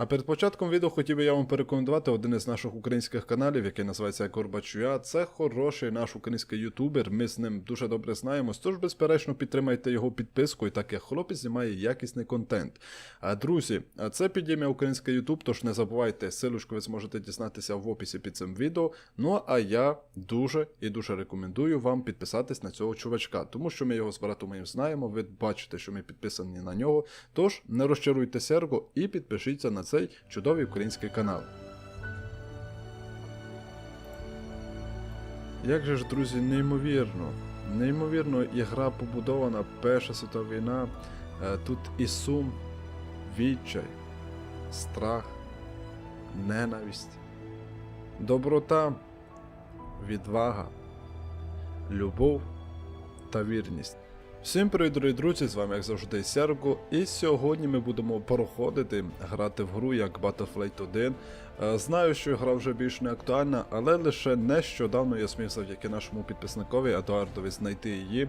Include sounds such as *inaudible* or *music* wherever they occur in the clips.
А перед початком відео хотів би я вам порекомендувати один із наших українських каналів, який називається Горбачуя. Це хороший наш український ютубер. Ми з ним дуже добре знаємось. Тож, безперечно, підтримайте його підпискою, так як хлопець знімає якісний контент. А друзі, це підійме український ютуб, тож не забувайте, силочку ви зможете дізнатися в описі під цим відео. Ну а я дуже і дуже рекомендую вам підписатись на цього чувачка, тому що ми його з братом моїм знаємо. Ви бачите, що ми підписані на нього. Тож не розчаруйте серго і підпишіться на цей чудовий український канал. Як же ж, друзі, неймовірно, неймовірно, ігра побудована, Перша світова війна, е, тут і сум, відчай, страх, ненависть, доброта, відвага, любов та вірність. Всім привіт, дорогі друзі! З вами як завжди Серго. І сьогодні ми будемо проходити, грати в гру як Battlefield 1. Е, Знаю, що гра вже більш не актуальна, але лише нещодавно я зміг завдяки нашому підписникові Едуардові знайти її.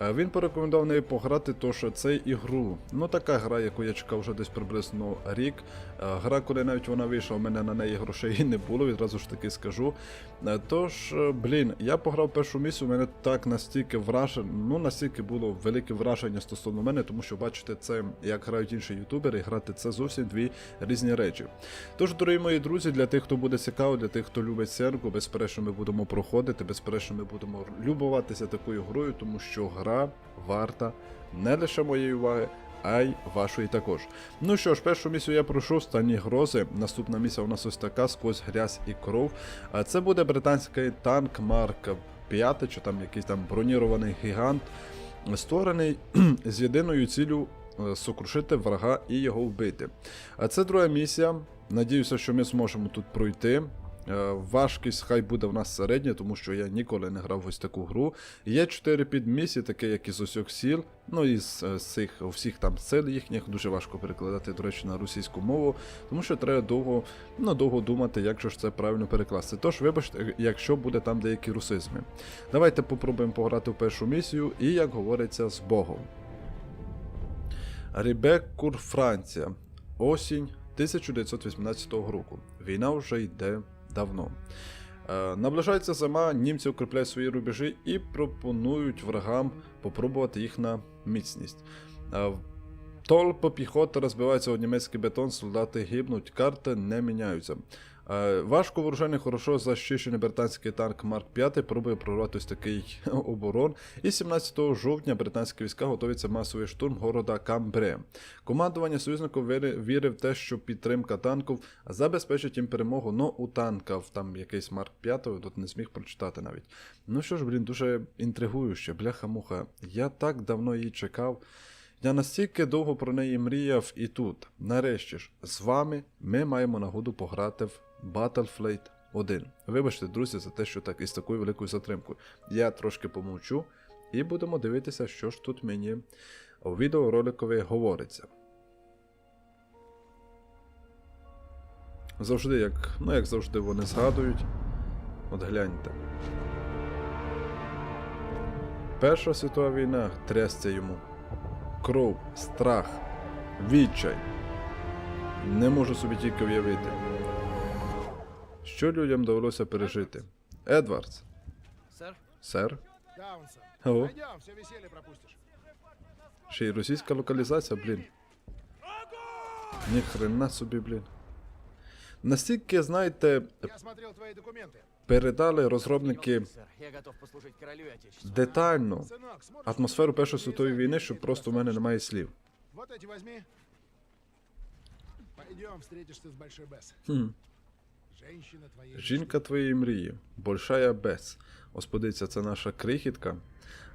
Е, Він порекомендував нею пограти, то що це ігру. Ну така гра, яку я чекав вже десь приблизно рік. Е, Гра, коли навіть вона вийшла, у мене на неї грошей і не було, відразу ж таки скажу. Тож, блін, я пограв першу місію, у мене так настільки враження, ну настільки було велике враження стосовно мене, тому що бачите, це як грають інші ютубери, і грати це зовсім дві різні речі. Тож, дорогі мої друзі, для тих, хто буде цікаво, для тих, хто любить серку, безперечно, ми будемо проходити, безперечно, ми будемо любуватися такою грою, тому що гра варта не лише моєї уваги. А й вашої також. Ну що ж, першу місію я пройшов стані грози. Наступна місія у нас ось така сквозь грязь і кров. Це буде британський танк Марк 5, чи там якийсь там бронірований гігант, створений *clears throat* з єдиною ціллю е, сокрушити врага і його вбити. А це друга місія. Надіюся, що ми зможемо тут пройти. Е, Важкість хай буде в нас середня, тому що я ніколи не грав в ось таку гру. Є 4 підмісії, таке як із усіх сіл. Ну і з е, з цих всіх там сил їхніх дуже важко перекладати, до речі, на російську мову, тому що треба довго, ну, довго думати, як же ж це правильно перекласти. Тож, вибачте, якщо буде там деякі русизми. Давайте попробуємо пограти в першу місію і, як говориться, з Богом. Рібеккур, Франція. Осінь 1918 року. Війна вже йде давно. Е, наближається зима, німці укріпляють свої рубежі і пропонують врагам попробувати їх на міцність. Е, Толпи піхоти розбиваються у німецький бетон, солдати гибнуть, карти не міняються. Е, Важко вооружений, хорошо защищений британський танк Марк 5 пробує прорвати ось такий *laughs* оборон. І 17 жовтня британські війська готуються масовий штурм города Камбре. Командування союзників віри- вірив в те, що підтримка танків забезпечить їм перемогу. Но у танків там якийсь Марк 5, тут не зміг прочитати навіть. Ну що ж, блін, дуже інтригующе, бляха-муха. Я так давно її чекав. Я настільки довго про неї мріяв і тут. Нарешті ж, з вами ми маємо нагоду пограти в Battlefield 1. Вибачте, друзі, за те, що так із такою великою затримкою. Я трошки помовчу і будемо дивитися, що ж тут мені у відеороликові говориться. Завжди, як, ну як завжди, вони згадують. От гляньте. Перша світова війна трясця йому кров, страх, відчай. Не можу собі тільки уявити. Що людям довелося пережити? Едвардс, Сэр? сер, Даунсон. Ого. Пойдем, все веселье пропустишь. ще й російська локалізація, блін. Ні хрена собі, блін. Настільки, знаєте, Я смотрел твои документы. передали розробники Сэр, я готов послужить королю и отечеству. детально Сынок, смотришь? атмосферу Першої світової війни, що просто в мене немає слів. Вот эти возьми. Пойдем, встретишься с Большой Бесс. Хм. Жінка твоєї мрії, Большая Бес. Подивіться, це наша крихітка,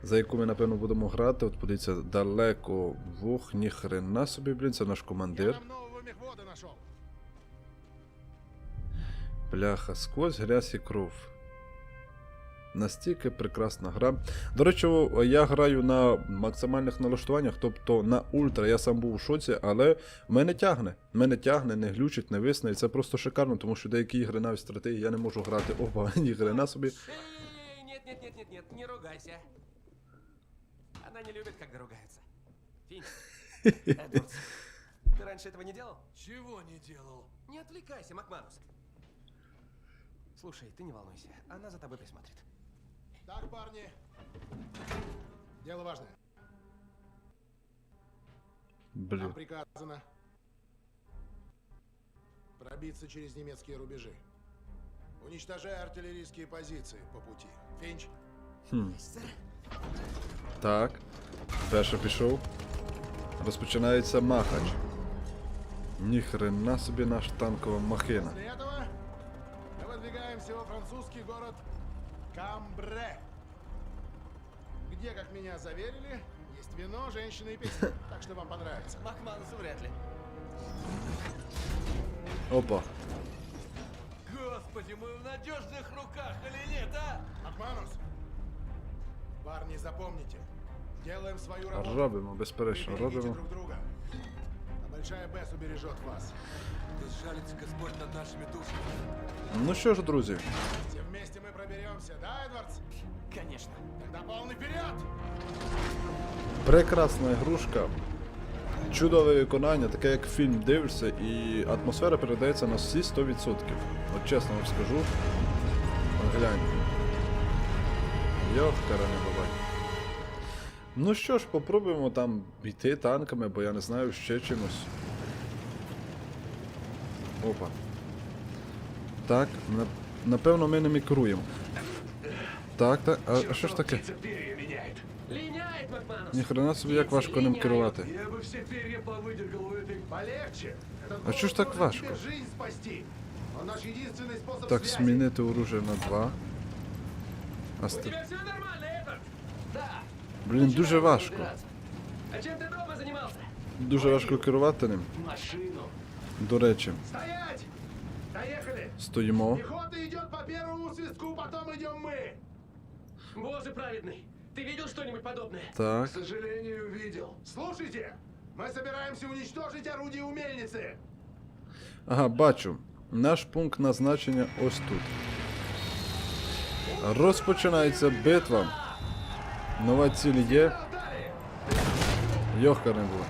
за яку ми, напевно, будемо грати. От подивіться, далеко вух, ні хрена собі, блін, це наш командир. Бляха, сквозь грязь і кров Настільки прекрасна гра. До речі, о, я граю на максимальних налаштуваннях, тобто на ультра. Я сам був у шоці, але мене тягне. Мене тягне, не глючить, не висне. І це просто шикарно, тому що деякі ігри навіть стратегії я не можу грати. Опа, ні хрена собі. Эй, Нет, нет, нет, нет, нет, не ругайся. Она не любит, когда ругаются. Финь. Эдвардс, ты раньше этого не делал? Чего не делал? Не отвлекайся, Макманус. Слушай, ты не волнуйся, она за тобой присмотрит. Так, парни. Дело важное. Блін. Нам приказано пробиться через немецкие рубежи. Уничтожай артиллерийские позиции по пути. Финч, Так. Перший пішов. Розпочинається махач. Ніхрена собі наш танкова махина. после этого мы выдвигаемся во французский город Камбре. Где, как меня заверили, есть вино, женщины и песни. *laughs* Так что вам понравится. Макманусу вряд ли. Опа. Господи, мы в надежных руках или нет, а? Атманус! Парни, запомните. Делаем свою работу. Робимо, безперечно, Вы берегите робимо. друг друга. А большая Бесс убережет вас. Да сжалится Господь над нашими душами. Ну що ж, друзі, Все вместе мы проберемся, да, Эдвардс? Конечно. Тогда полный вперед! прекрасна ігрушка. Чудове виконання, таке як фільм дивишся, і атмосфера передається на всі 100%. От чесно вам скажу. От Гляньте. Йохкара не буває. Ну що ж, попробуємо там йти танками, бо я не знаю ще чимось. Опа. Так, на, напевно ми не мікруємо. Так, так, а, а що ж таке? Линяет, Макманус! Ніхрена собі як важко ним керувати. Я бы все перья повыдергал у этой... Полегче! Этот А чё ж голос так может важко? тебе жизнь спасти! Он наш единственный способ Так, связи. змінити оружие на 2. А У ст... тебя все нормально, Эдвард? Да. Блін, Начинаю дуже важко. разбираться. А чем ты дома занимался? Дуже важко керувати ним. Машину. До речі, Стоять! Доехали! стоїмо. Пехота идет по первому свистку, потом идем мы! Боже праведный, ты видел что-нибудь подобное? Так. К сожалению, видел. Слушайте! Мы собираемся уничтожить орудие у мельницы! Ага, бачу. Наш пункт назначення ось тут. Розпочинається битва. Нова ціль є. Йохка не було.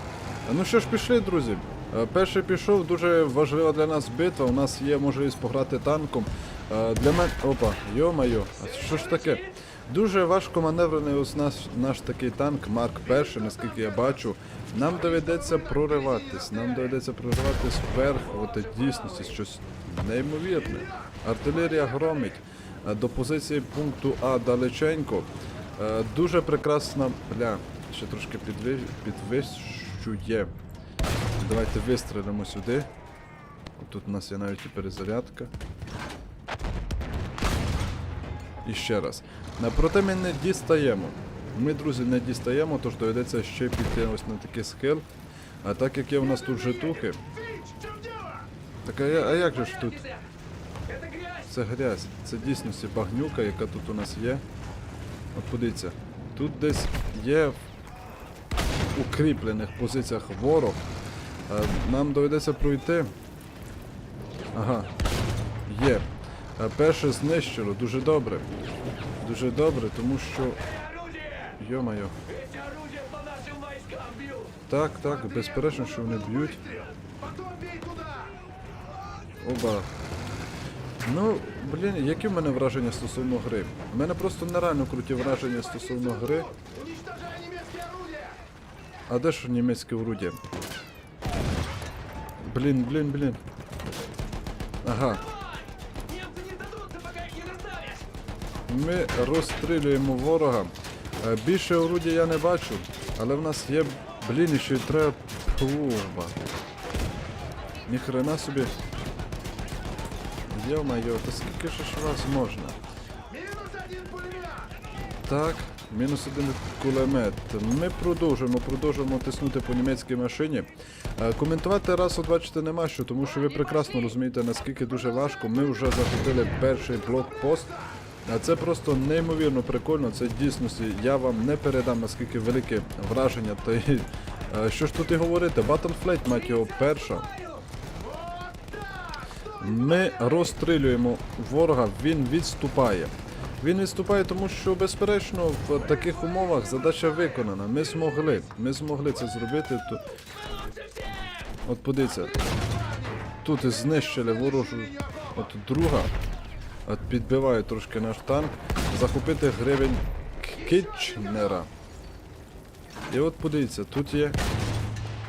Ну що ж, пішли, друзі. Е, Перший пішов, дуже важлива для нас битва. У нас є можливість пограти танком. Е, Для мене. Опа, йо-майо, а що ж таке? Дуже важко маневрений ось наш, наш такий танк, Марк І, наскільки я бачу. Нам доведеться прориватись. Нам доведеться прориватись вверх, от дійсності щось неймовірне. Артилерія громить. Е, До позиції пункту А далеченько. Дуже прекрасна. Бля, ще трошки підвищує. Давайте вистрелимо сюди. Тут у нас є навіть і перезарядка. І ще раз. Проте ми не дістаємо. Ми, друзі, не дістаємо, тож доведеться ще піти ось на такий схил. А так як є у нас тут житухи. Так а, а як же ж тут? Це грязь. Це дійсності багнюка, яка тут у нас є. От подивіться. Тут десь є в укріплених позиціях ворог. Е, Нам доведеться пройти. Ага. Є. Е, Перше знищило. Дуже добре. Дуже добре, тому що. Бьют! Так, так, безперечно, що вони б'ють. Оба. Ну, блін, які в мене враження стосовно гри? У мене просто нереально круті враження стосовно гри. А де ж німецьке орудие? Блін, блін, блін. Ага. Ми розстрілюємо ворога. Е, Більше орудя я не бачу, але в нас є, блін, ще й треба плуба. Ніхрена собі. Йо-майо, та скільки ж вас можна? Так, мінус один кулемет. Ми продовжуємо, продовжуємо тиснути по німецькій машині. Е, Коментувати раз бачите нема що, тому що ви прекрасно розумієте, наскільки дуже важко. Ми вже захопили перший блокпост. Це просто неймовірно прикольно. Це дійсності. Я вам не передам наскільки велике враження. Та й е, що ж тут і говорити? Battleflight, мать його, перша. Ми розстрілюємо ворога, він відступає. Він відступає, тому що, безперечно, в таких умовах задача виконана. Ми змогли. Ми змогли це зробити. От подивіться. Тут і знищили ворожу. От друга. От підбиває трошки наш танк. Захопити гривень Кітчнера. І от подивіться, тут є.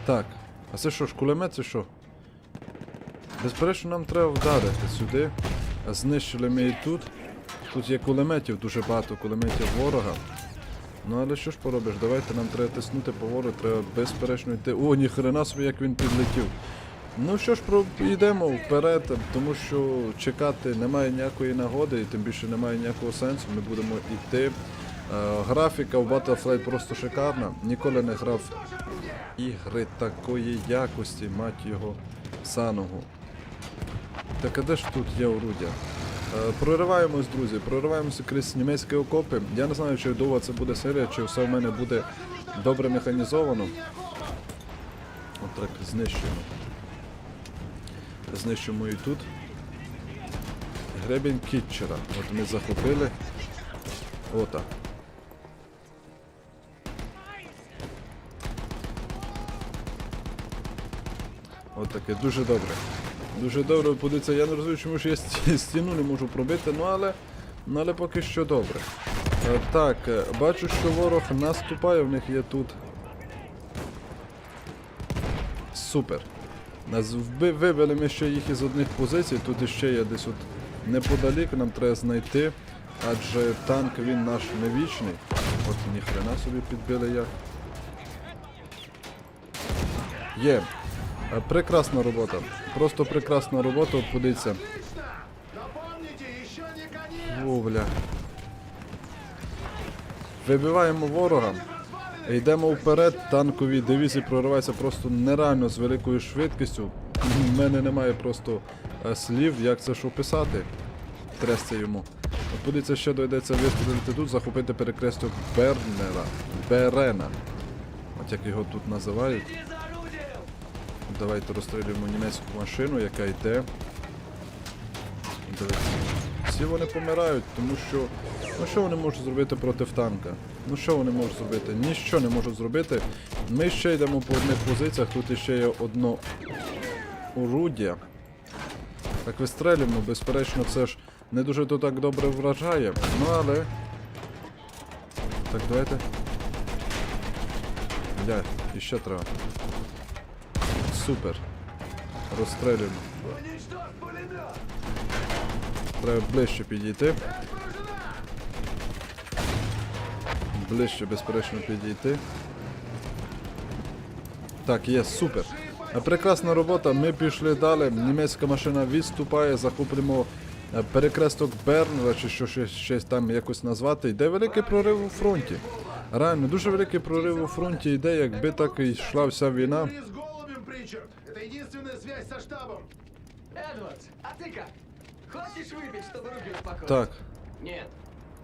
Так. А це що ж, кулемет це що? Безперечно, нам треба вдарити сюди. Знищили ми і тут. Тут є кулеметів, дуже багато кулеметів ворога. Ну але що ж поробиш, давайте нам треба тиснути по вору, треба безперечно йти. О, ніхрена собі, як він підлетів. Ну що ж, про... йдемо вперед, тому що чекати немає ніякої нагоди і тим більше немає ніякого сенсу. Ми будемо йти. Е, графіка в Battlefield просто шикарна. Ніколи не грав ігри такої якості, мать його саного. Так а де ж тут є орудя? Е, Прориваємось, друзі, прориваємося крізь німецькі окопи. Я не знаю, чи довго це буде серія, чи все в мене буде добре механізовано. От так знищуємо. Знищуємо і тут. Гребінь Кітчера. От ми захопили. Ота. От таке, дуже добре. Дуже добре подивіться. Я не розумію, чому ж я стіну не можу пробити, ну але, ну, але поки що добре. Е, Так, е, бачу, що ворог наступає, в них є тут. Супер. Нас вби- вибили ми ще їх із одних позицій, тут іще є десь от неподалік, нам треба знайти, адже танк він наш не вічний. От ніхрена собі підбили як. Є. Е, Прекрасна робота. Просто прекрасна робота, от подивіться. О, бля. Вибиваємо ворога. Йдемо вперед, танкові дивізії прориваються просто нереально з великою швидкістю. У мене немає просто е, слів, як це що писати. Трясся йому. Подивіться, ще доведеться вистрілити тут, захопити перекресток Бернера. Берена. От як його тут називають. Давайте розстрілюємо німецьку машину, яка йде. Всі вони помирають, тому що. Ну що вони можуть зробити проти танка? Ну що вони можуть зробити? Ніщо не можуть зробити. Ми ще йдемо по одних позиціях, тут іще є одно орудя. Так вистрелюємо, безперечно, це ж не дуже то так добре вражає. Ну але. Так, давайте. Бля, іще треба. Супер. Розстрелюємо. Треба ближче підійти. Ближче, безперечно, підійти. Так, є, супер. Е, Прекрасна робота. Ми пішли далі. Німецька машина відступає, захоплюємо е, перекресток Бернера, чи що ще, щось там якось назвати. Йде великий прорив у фронті. Реально, дуже великий прорив у фронті йде, якби так і йшла вся війна. Ричард. Это единственная связь со штабом. Эдвард, а ты как? Хочешь выпить, чтобы руки успокоить? Так. Нет,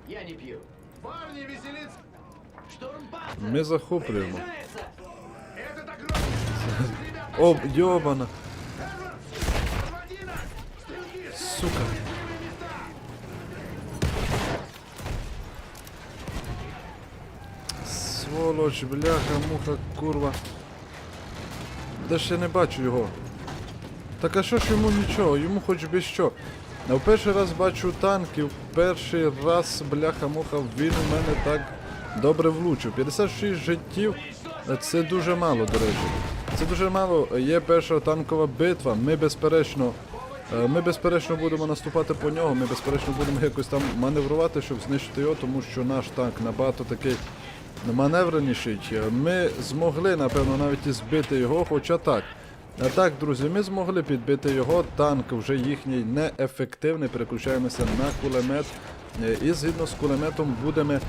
я не пью. Парни, веселиться! Мы захоплюємо. Этот. Об, ёбана. Сука. Сволочь, бляха, муха, курва. Де я не бачу його. Так а що ж йому нічого, йому хоч би що. А в перший раз бачу танків, перший раз, бляха, муха, він у мене так добре влучив. 56 життів, це дуже мало, до речі. Це дуже мало. Є перша танкова битва. Ми безперечно. е, Ми безперечно будемо наступати по нього, ми безперечно будемо якось там маневрувати, щоб знищити його, тому що наш танк набагато такий маневреніший. Ми змогли, напевно, навіть і збити його, хоча так. А так, друзі, ми змогли підбити його. Танк вже їхній неефективний. Переключаємося на кулемет. Е, І згідно з кулеметом будемо, е,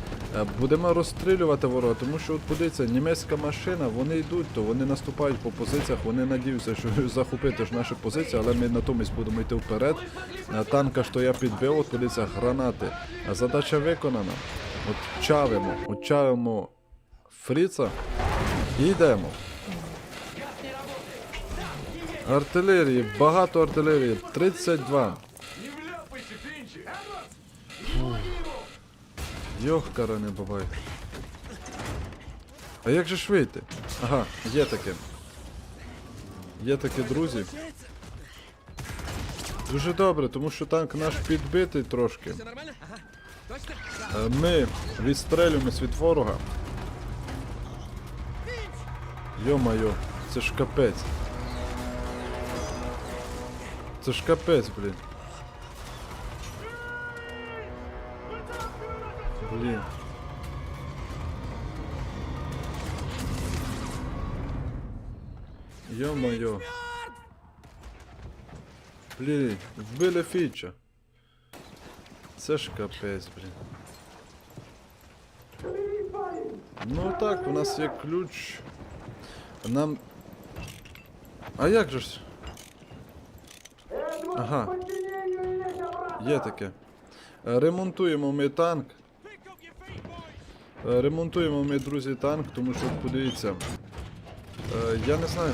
будемо розстрілювати ворога, тому що от подивіться, німецька машина, вони йдуть, то вони наступають по позиціях, вони надіються, що *laughs* захопити ж наші позиції, але ми натомість будемо йти вперед. Е, Танка, що я підбив, от подивіться, гранати. Задача виконана. От чавимо, от чавимо фріца і йдемо. Артилерії, багато артилерії, 32. Не вляпайся, Финчи! Йохкара не бабай. А як же ж? Ага, є таке. Є такі друзі. Дуже добре, тому що танк наш підбитий трошки. Ми відстрелюємось від ворога. Йо-майо, це ж капець. Це ж капець, блін. Блін. Йо-моє. Блін, вбили фіча. Це ж капець, блін. Ну так, у нас є ключ. Нам. А як же ж? Ага. Є таке. Ремонтуємо ми танк. Ремонтуємо ми, друзі, танк, тому що подивіться. Е, Я не знаю.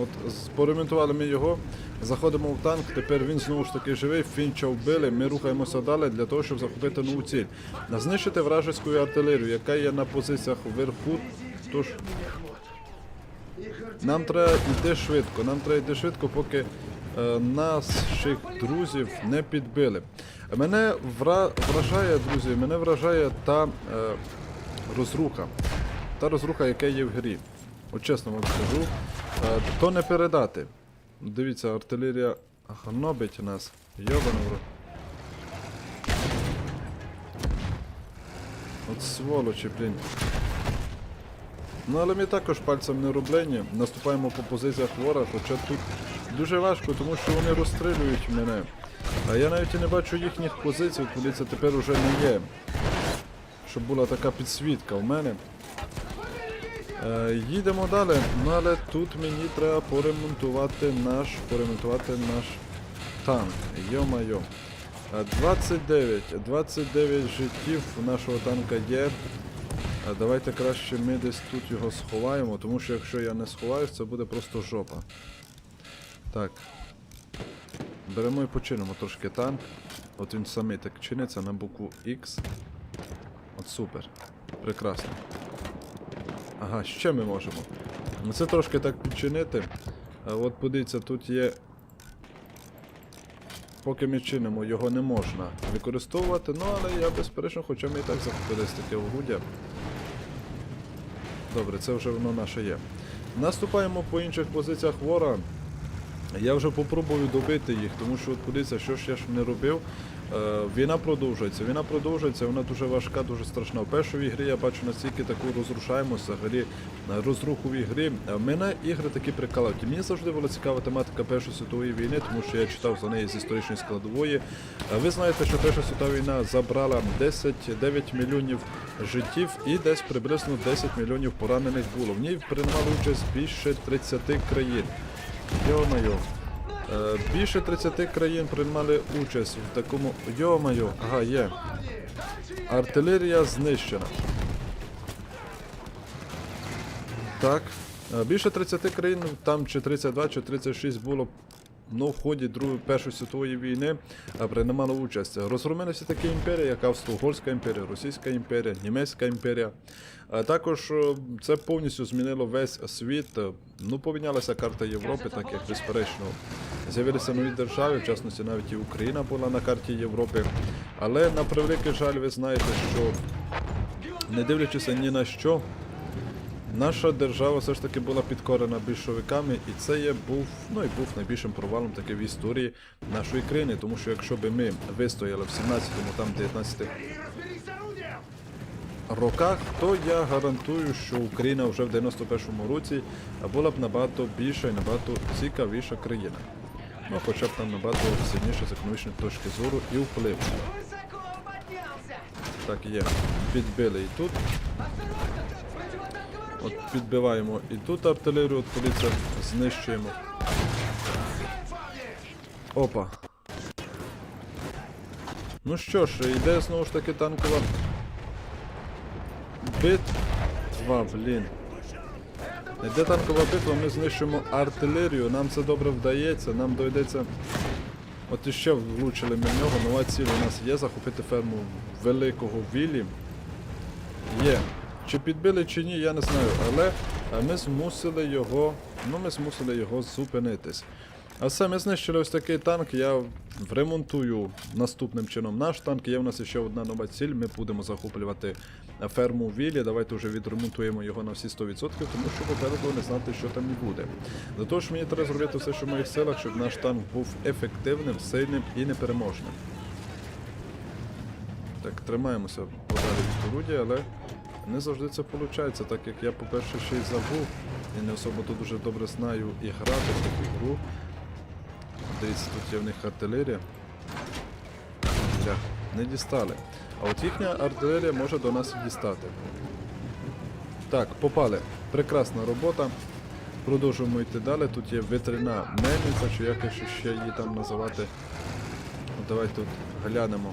От поремонтували ми його, заходимо в танк, тепер він знову ж таки живий, фінча вбили, ми рухаємося далі для того, щоб захопити нову ціль. Знищити вражеську артилерію, яка є на позиціях вверху. Тож нам треба йти швидко, нам треба йти швидко, поки е, наших друзів не підбили. Мене вра... вражає, друзі, мене вражає та е, розруха. Та розруха, яка є в грі. От чесно вам скажу, е, то не передати. Дивіться, артилерія гнобить нас. Йобаний рот. От сволочі, блін. Ну але ми також пальцем не роблені, наступаємо по позиціях вора, хоча тут дуже важко, тому що вони розстрілюють мене. А я навіть і не бачу їхніх позицій, коли це тепер уже не є. Щоб була така підсвітка в мене. Е, їдемо далі, ну але тут мені треба поремонтувати наш, поремонтувати наш танк. Йо-майо. Е, 29, 29 життів нашого танка є. Давайте краще ми десь тут його сховаємо, тому що якщо я не сховаюсь, це буде просто жопа. Так. Беремо і починимо трошки танк. От він самий так чиниться на букву X. От супер. Прекрасно. Ага, ще ми можемо. Це трошки так підчинити. А от подивіться, тут є. Поки ми чинимо, його не можна використовувати, ну але я безперечно, хоча ми і так захопились таке угодя. Добре, це вже воно наше є. Наступаємо по інших позиціях вора. Я вже попробую добити їх, тому що от подивіться, що ж я ж не робив. Е, війна продовжується. Війна продовжується, вона дуже важка, дуже страшна. В першій грі я бачу настільки таку розрушаємося, взагалі е, розруху в ігрі. Е, Мене ігри такі прикалують. Мені завжди була цікава тематика Першої світової війни, тому що я читав за неї з історичної складової. Е, Ви знаєте, що Перша світова війна забрала 10, 9 мільйонів життів і десь приблизно 10 мільйонів поранених було. В ній приймали участь більше 30 країн. Йо-майо. Е, Більше 30 країн приймали участь в такому. Йо-майо, ага, є. Артилерія знищена. Так. Е, Більше 30 країн, там чи 32, чи 36 було ну, в ході Другої Першої світової війни е, приймали участь. Розгромилися такі імперії, як Австро-Угорська імперія, Російська імперія, Німецька імперія. Також е, це повністю змінило весь світ. Е, Ну, помінялася карта Європи, так як безперечно. З'явилися нові держави, в частності навіть і Україна була на карті Європи. Але на превеликий жаль, ви знаєте, що не дивлячись ні на що, наша держава все ж таки була підкорена більшовиками, і це є був, ну і був найбільшим провалом таки в історії нашої країни. Тому що якщо б ми вистояли в 17-му, там 19 роках, то я гарантую, що Україна вже в 91-му році була б набагато більша і набагато цікавіша країна. Ну, хоча б там набагато сильніша з економічної точки зору і вплив. Так є. Підбили і тут. От підбиваємо і тут артилерію, от поліція знищуємо. Опа. Ну що ж, йде знову ж таки танкова битва, блін. Йде танкова битва, ми знищуємо артилерію, нам це добре вдається, нам доведеться. От іще влучили ми в нього, нова ціль у нас є захопити ферму великого Віллі. Є. Чи підбили, чи ні, я не знаю. Але е, ми змусили його. Ну, ми змусили його зупинитись. А все, ми знищили ось такий танк. Я времонтую наступним чином наш танк. Є в нас ще одна нова ціль. Ми будемо захоплювати е, ферму Віллі. Давайте вже відремонтуємо його на всі 100%, тому що попереду не знати, що там і буде. До того ж, мені треба зробити все, що в моїх силах, щоб наш танк був ефективним, сильним і непереможним. Так, тримаємося подалі від орудія, але не завжди це виходить, так як я, по-перше, ще й забув і не особо то дуже добре знаю і грати в таку гру. Дивіться, тут є в них артилерія. Не дістали. А от їхня артилерія може до нас дістати. Так, попали. Прекрасна робота. Продовжуємо йти далі. Тут є ветерина мельниця, чи як ще її там називати. Давайте тут глянемо.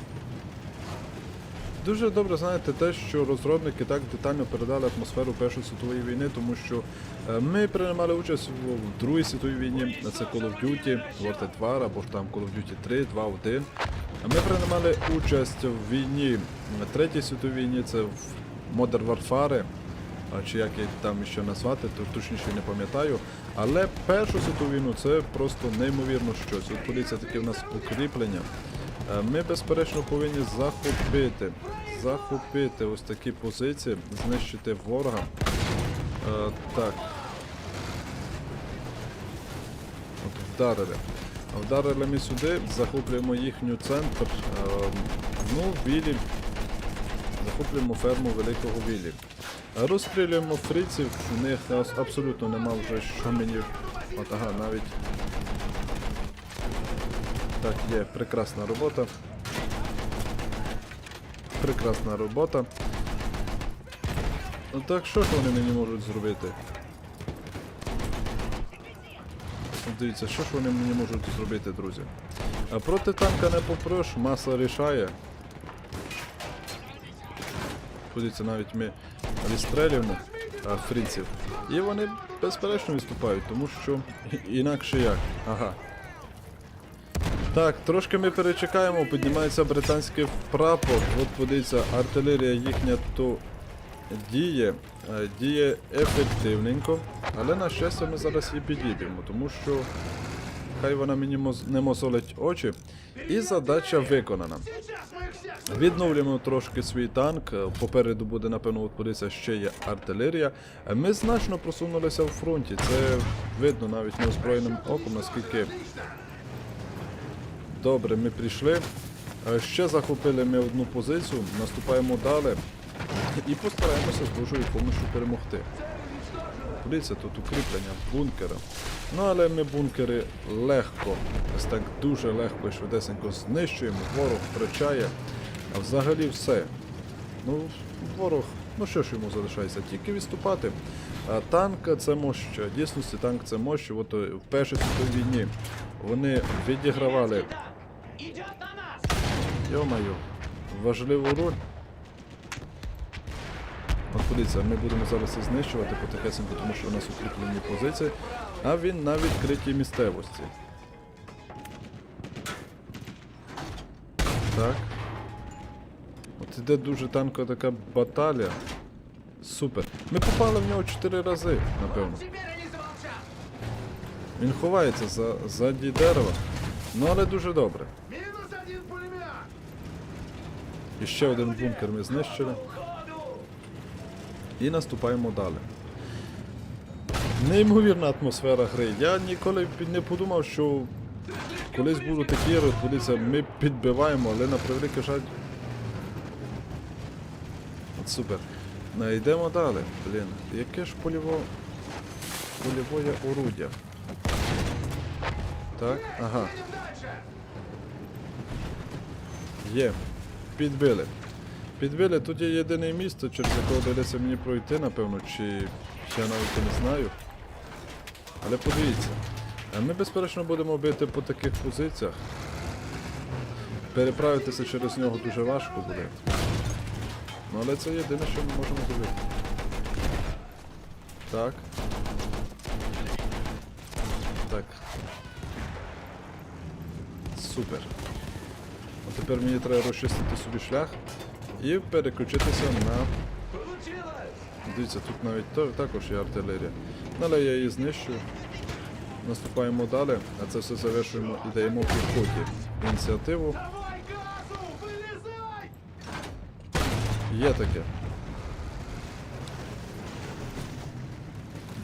Дуже добре знаєте те, що розробники так детально передали атмосферу Першої світової війни, тому що е, ми приймали участь в Другій світовій війні, це Call of Duty, World at War, або ж там Call of Duty 3, 2, 1. Ми приймали участь в війні е, Третій світовій війні, це в Modern Warfare, чи як її там ще назвати, то точніше не пам'ятаю. Але Першу світову війну це просто неймовірно щось. От подивіться таке в нас укріплення. Е, Ми, безперечно, повинні захопити, захопити ось такі позиції, знищити ворога. Е, так. От вдарили. Вдарили ми сюди, захоплюємо їхню центр. Е, ну, Вілі. Захоплюємо ферму Великого Вілі. Розстрілюємо фриців, у них абсолютно нема вже що мені. От, ага, навіть так, є прекрасна робота. Прекрасна робота. Ну так що ж вони мені можуть зробити? Дивіться, що ж вони мені можуть зробити, друзі? А проти танка не попрош, маса рішає. Подивіться, навіть ми відстрелюємо фрінців. І вони безперечно виступають, тому що *laughs* інакше як. Ага. Так, трошки ми перечекаємо, піднімається британський прапор. От подивіться, артилерія їхня то діє, е, діє ефективненько, але на щастя ми зараз її підійдемо, тому що хай вона мені не мозолить очі. І задача виконана. Відновлюємо трошки свій танк. Попереду буде, напевно, от подивіться, ще є артилерія. Ми значно просунулися в фронті. Це видно навіть неозброєним оком, наскільки Добре, ми прийшли. Е, Ще захопили ми одну позицію, наступаємо далі і постараємося з Божою допомогою перемогти. Подивіться, тут укріплення, бункера. Ну але ми бункери легко, ось так дуже легко і швидесенько знищуємо, ворог втрачає. А взагалі все. Ну, ворог, ну що ж йому залишається? Тільки відступати. А танк це мощ. Дійсності танк це мощ. От е, в Першій світовій війні вони відігравали Идет на нас! Йо-моє, важливу роль. От подивіться, ми будемо зараз і знищувати потихесенько, тому що у нас укріплені позиції, а він на відкритій місцевості. Так. От іде дуже танкова така баталія. Супер. Ми попали в нього 4 рази, напевно. Він ховається за ззаді дерева. Ну але дуже добре. І ще один бункер ми знищили. І наступаємо далі. Неймовірна атмосфера гри. Я ніколи б не подумав, що колись будуть такі розбудиться, ми підбиваємо, але на превеликий жаль. От супер. Ну, йдемо далі. Блін, яке ж польово... польове орудя? Так, ага. Є. Підбили. Підбили, тут є єдине місто, через якого доведеться мені пройти, напевно, чи я навіть не знаю. Але подивіться. Ми безперечно будемо бити по таких позиціях. Переправитися через нього дуже важко буде. Ну але це єдине, що ми можемо зробити. Так. Так. Супер. А тепер мені треба розчистити собі шлях і переключитися на. Дивіться, тут навіть також є артилерія. Але я її знищую. Наступаємо далі, а це все завершуємо і даємо піхоті ініціативу. Є таке.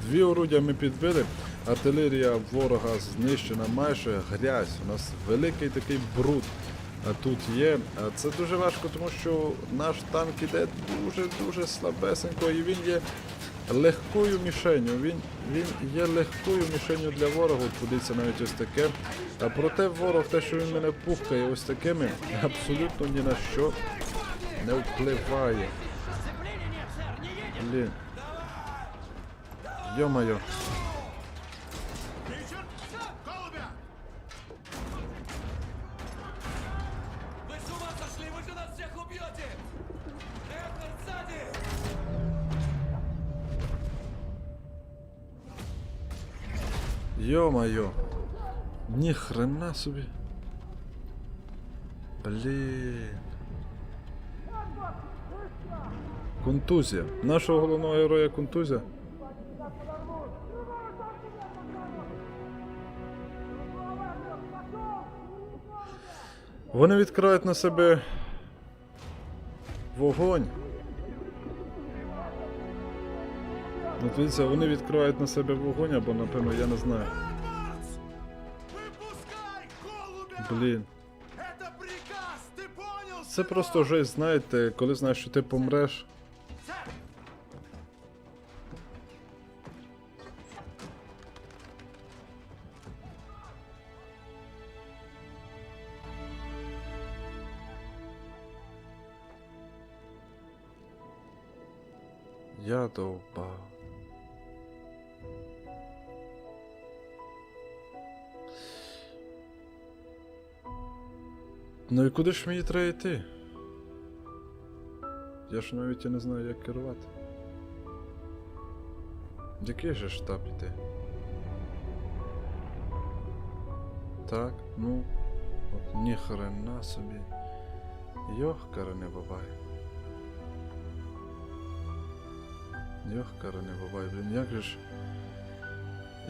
Дві орудя ми підбили. Артилерія ворога знищена майже грязь. У нас великий такий бруд тут є. Це дуже важко, тому що наш танк іде дуже-дуже слабесенько і він є легкою мішенью. Він, він є легкою мішенью для ворога. Подивіться навіть ось таке. А проте ворог, те, що він мене пухкає ось такими, абсолютно ні на що не впливає. Блін. Йо-моє. Йо-моє. Ні хрена собі. Блін. Контузія. Нашого головного героя контузія. Вони відкривають на себе вогонь. Ну, дивіться, вони відкривають на себе вогонь, або, напевно, я не знаю. Эдвардс! Выпускай голубя! Блін. Это приказ! Ты понял? Це просто жесть, знаєте, коли знаєш, що ти помреш. Куди ж мені треба йти? Я ж навіть і не знаю, як керувати. Який же штаб йти? Так, ну, от ніхрена собі. Йохкара не бабай. Йохкара не буває, блін, як же ж.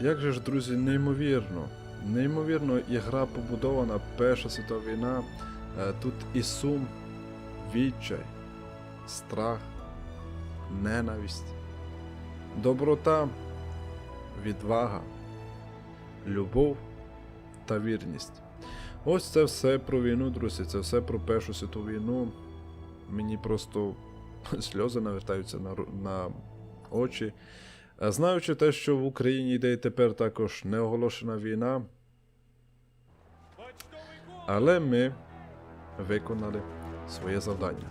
Як же ж, друзі, неймовірно. Неймовірно, ігра побудована, Перша світова війна. Е, Тут і сум, відчай, страх, ненависть, доброта, відвага, любов та вірність. Ось це все про війну, друзі. Це все про Першу світову війну. Мені просто *laughs* сльози навертаються на, на очі. Е, Знаючи те, що в Україні йде і тепер також неоголошена війна, але ми виконали своє завдання.